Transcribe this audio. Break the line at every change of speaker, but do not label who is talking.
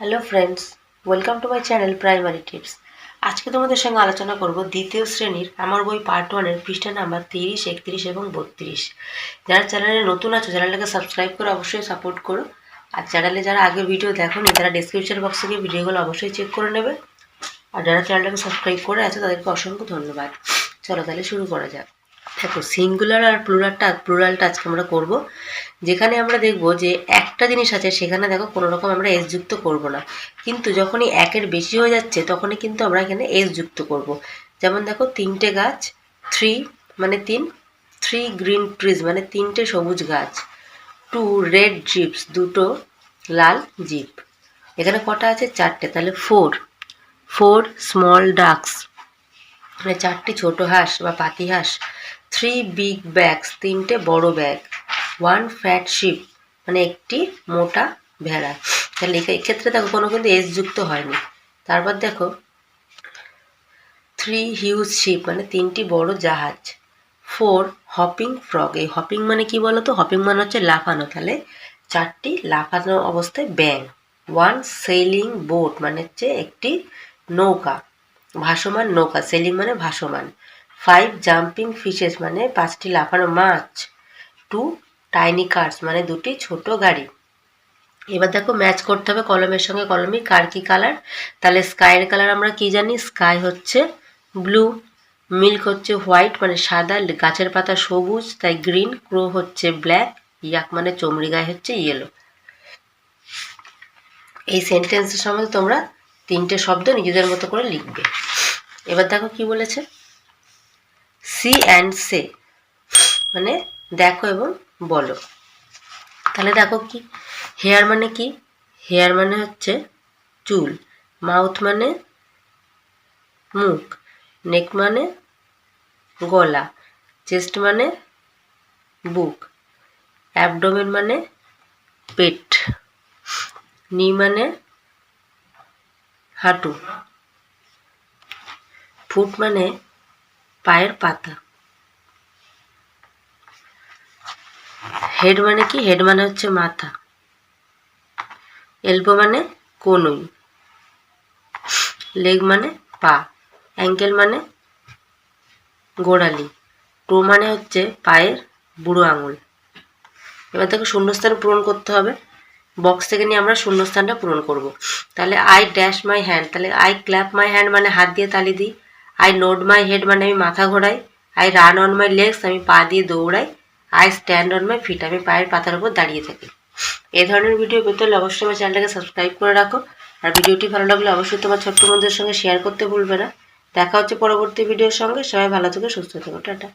Hello friends welcome to my channel primary tips আজকে তোমাদের সঙ্গে আলোচনা করব দ্বিতীয় শ্রেণির আমার বই পার্ট ওয়ানের পৃষ্ঠা নাম্বার তিরিশ, একত্রিশ এবং বত্রিশ। যারা চ্যানেলে নতুন আছো চ্যানেলটাকে সাবস্ক্রাইব করে অবশ্যই সাপোর্ট করো। আর চ্যানেলে যারা আগে ভিডিও দেখোনি, তারা ডিসক্রিপশন বক্সে গিয়ে ভিডিওগুলো অবশ্যই চেক করে নেবে। আর যারা চ্যানেলটাকে সাবস্ক্রাইব করে আছে, তাদেরকে অসংখ্য ধন্যবাদ। চলো তাহলে শুরু করা যাক। দেখো সিঙ্গুলার আর প্লুরালটা প্লুরালটা আজকে আমরা করব। যেখানে আমরা দেখব যে একটা জিনিস আছে, সেখানে দেখো কোনো রকম আমরা এস যুক্ত করব না। কিন্তু যখনই একের বেশি হয়ে যাচ্ছে, তখনই কিন্তু আমরা এখানে এস যুক্ত করব। যেমন দেখো, তিনটে গাছ থ্রি মানে তিন থ্রি গ্রিন ট্রিজ মানে তিনটে সবুজ গাছ টু রেড জিপস দুটো লাল জিপ এখানে কটা আছে? চারটে, তাহলে ফোর ফোর স্মল ডাক্স মানে চারটি ছোট হাঁস বা পাতি হাঁস। থ্রি বিগ ব্যাগস তিনটে বড় ব্যাগ ওয়ান ফ্যাট শিপ মানে একটি মোটা ভেড়া। তাহলে এক্ষেত্রে দেখো কোনো কিন্তু এস যুক্ত হয়নি। তারপর দেখো থ্রি হিউজ শিপ মানে তিনটি বড় জাহাজ। ফোর হপিং ফ্রগ এই হপিং মানে কি বলো তো হপিং মানে হচ্ছে লাফানো। তাহলে চারটি লাফানো অবস্থায় ব্যাং ওয়ান সেলিং বোট মানে হচ্ছে একটি নৌকা, ভাসমান নৌকা সেলিং মানে ভাসমান। ফাইভ জাম্পিং ফিশেস মানে পাঁচটি লাফানো মাছ টু টাইনি কার্স মানে দুটি ছোট গাড়ি। এবার দেখো ম্যাচ করতে হবে কলমের সঙ্গে, কলমই কার কি কালার তাহলে স্কাইয়ের কালার আমরা কি জানি? স্কাই হচ্ছে ব্লু মিল্ক হচ্ছে হোয়াইট মানে সাদা, গাছের পাতা সবুজ, তাই গ্রিন ক্রো হচ্ছে ব্ল্যাক ইয়াক মানে চমড়ি, গায়ে হচ্ছে ইয়েলো এই সেন্টেন্সের সম্বন্ধে তোমরা তিনটে শব্দ নিজেদের মতো করে লিখবে। এবার দেখো কি বলেছে? See and say. মানে দেখো এবং বলো। তাহলে দেখো কি? হেয়ার মানে কি? হেয়ার মানে হচ্ছে চুল। মাউথ মানে মুখ। নেক মানে গলা। চেস্ট মানে বুক। অ্যাবডোমেন মানে পেট। নি মানে হাঁটু। ফুট মানে পায়ের পাতা। হেড মানে কি? হেড মানে হচ্ছে মাথা। এলবো মানে কনুই। লেগ মানে পা। অ্যাঙ্কেল মানে গোড়ালি। টো মানে হচ্ছে পায়ের বুড়ো আঙুল। এবার দেখো শূন্যস্থান পূরণ করতে হবে। বক্স থেকে নিয়ে আমরা শূন্যস্থানটা পূরণ করব। তাহলে আই ড্যাশ মাই হ্যান্ড তাহলে আই ক্ল্যাপ মাই হ্যান্ড মানে হাত দিয়ে তালি দিই। আই নোড মাই হেড মানে আমি মাথা ঘোরাই I run on my legs আমি পা দিয়ে দৌড়াই I stand on my feet আমি পায়ের পাতার উপর দাঁড়িয়ে থাকি। এই ধরনের ভিডিও পেতে হলে অবশ্যই আমার চ্যানেলটাকে সাবস্ক্রাইব করে রাখো, আর ভিডিওটি ভালো লাগলে অবশ্যই তোমার ছোট্ট বন্ধুদের সঙ্গে শেয়ার করতে ভুলবে না। দেখা হচ্ছে পরবর্তী ভিডিওর সঙ্গে, সবাই ভালো থেকে, সুস্থ থেকো, টাটা।